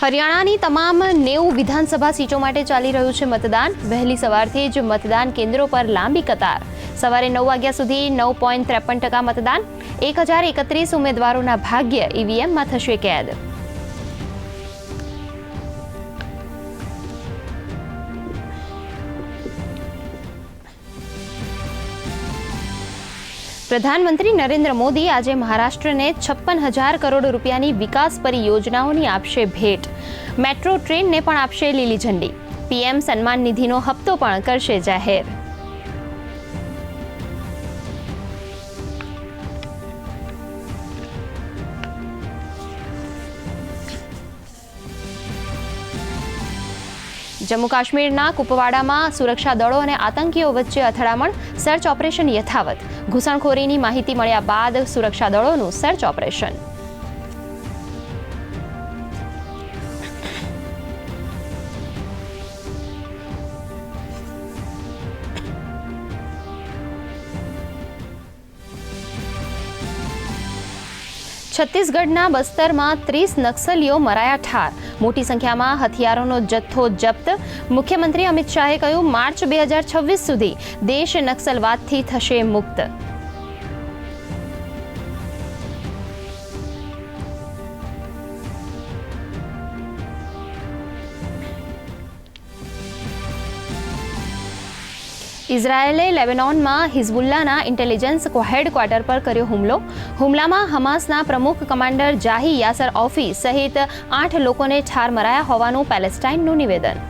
હરિયાણાની તમામ નેવું વિધાનસભા સીટો માટે ચાલી રહ્યું છે મતદાન. વહેલી સવારથી જ મતદાન કેન્દ્રો પર લાંબી કતાર. સવારે નવ વાગ્યા સુધી નવ પોઈન્ટ ત્રેપન ટકા મતદાન. એક હજાર એકત્રીસ ઉમેદવારોના ભાગ્ય ઈવીએમમાં થશે કેદ. પ્રધાનમંત્રી નરેન્દ્ર મોદી આજે મહારાષ્ટ્રને છપ્પન હજાર કરોડ રૂપિયાની વિકાસ પરિયોજનાઓની આપશે ભેટ. મેટ્રો ટ્રેનને પણ આપશે લીલી ઝંડી. પીએમ સન્માન નિધિનો હપ્તો પણ કરશે જાહેર. જમ્મુ કાશ્મીરના કુપવાડામાં સુરક્ષા દળો અને આતંકીઓ વચ્ચે અથડામણ સર્ચ ઓપરેશન યથાવત. ઘૂસણખોરીની માહિતી મળ્યા બાદ સુરક્ષા દળોનું સર્ચ ઓપરેશન છત્તીસગઢના બસ્તરમાં ત્રીસ નક્સલીઓ મરાયા ઠાર. મોટી સંખ્યામાં હથિયારોનો જથ્થો જપ્ત. મુખ્યમંત્રી અમિત શાહે કહ્યું, માર્ચ બે હજાર છવ્વીસ સુધી દેશ નક્સલવાદથી થશે મુક્ત. ઇઝરાયેલે લેબેનોનમાં હિઝબુલ્લાના ઇન્ટેલિજન્સ હેડક્વાર્ટર પર કર્યો હુમલો. હુમલામાં હમાસના પ્રમુખ કમાન્ડર જાહી યાસર ઓફી સહિત આઠ લોકોને ઠાર મરાયા હોવાનું પેલેસ્ટાઇનનું નિવેદન.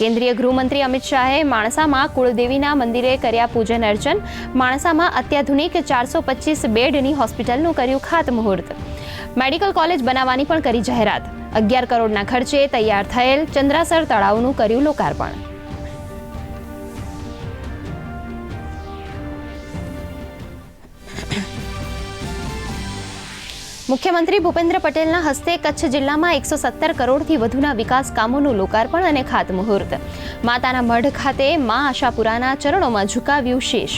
કેન્દ્રીય ગૃહમંત્રી અમિત શાહે માણસામાં કુળદેવીના મંદિરે કર્યા પૂજન અર્ચન, માણસામાં અત્યાધુનિક ચારસો પચીસ બેડની હોસ્પિટલનું કર્યું ખાતમુહૂર્ત. મેડિકલ કોલેજ બનાવવાની પણ કરી જાહેરાત. અગિયાર કરોડના ખર્ચે તૈયાર થયેલ ચંદ્રાસર તળાવનું કર્યું લોકાર્પણ. મુખ્યમંત્રી ભૂપેન્દ્ર પટેલના હસ્તે કચ્છ જિલ્લામાં એકસો સત્તર કરોડથી વધુના વિકાસ કામોનું લોકાર્પણ અને ખાતમુહૂર્ત. માતાના મઢ ખાતે મા આશાપુરાના ચરણોમાં ઝુકાવ્યું શેષ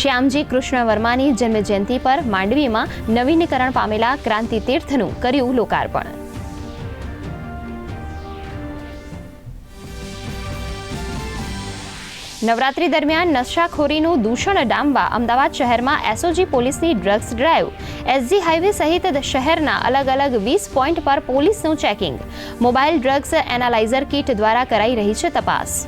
શ્યામજી કૃષ્ણ વર્માની જન્મજયંતિ પર માંડવીમાં નવીનીકરણ પામેલા ક્રાંતિ તીર્થનું કર્યું લોકાર્પણ. નવરાત્રી દરમિયાન નશાખોરીનું દૂષણ ડામવા અમદાવાદ શહેરમાં એસઓજી પોલીસની ડ્રગ્સ ડ્રાઈવ. એસજી હાઈવે સહિત શહેરના અલગ અલગ વીસ પોઈન્ટ પર પોલીસનું checking. Mobile drugs analyser kit દ્વારા કરાઈ રહી છે તપાસ.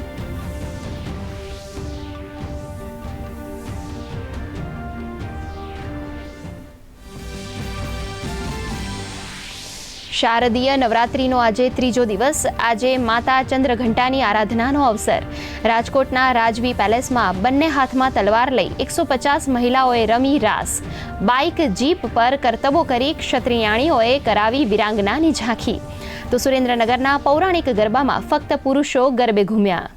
શારદીય નવરાત્રિનો આજે ત્રીજો દિવસ. આજે માતા ચંદ્રઘંટાની આરાધનાનો અવસર. રાજકોટના રાજવી પેલેસમાં બંને હાથમાં તલવાર લઈ એકસો પચાસ મહિલાઓએ રમી રાસ. બાઇક, જીપ પર કરતબો કરી ક્ષત્રિયાણીઓએ કરાવી વિરાંગનાની ઝાંખી. તો સુરેન્દ્રનગરના પૌરાણિક ગરબામાં ફક્ત પુરુષો ગરબે ઘૂમ્યા.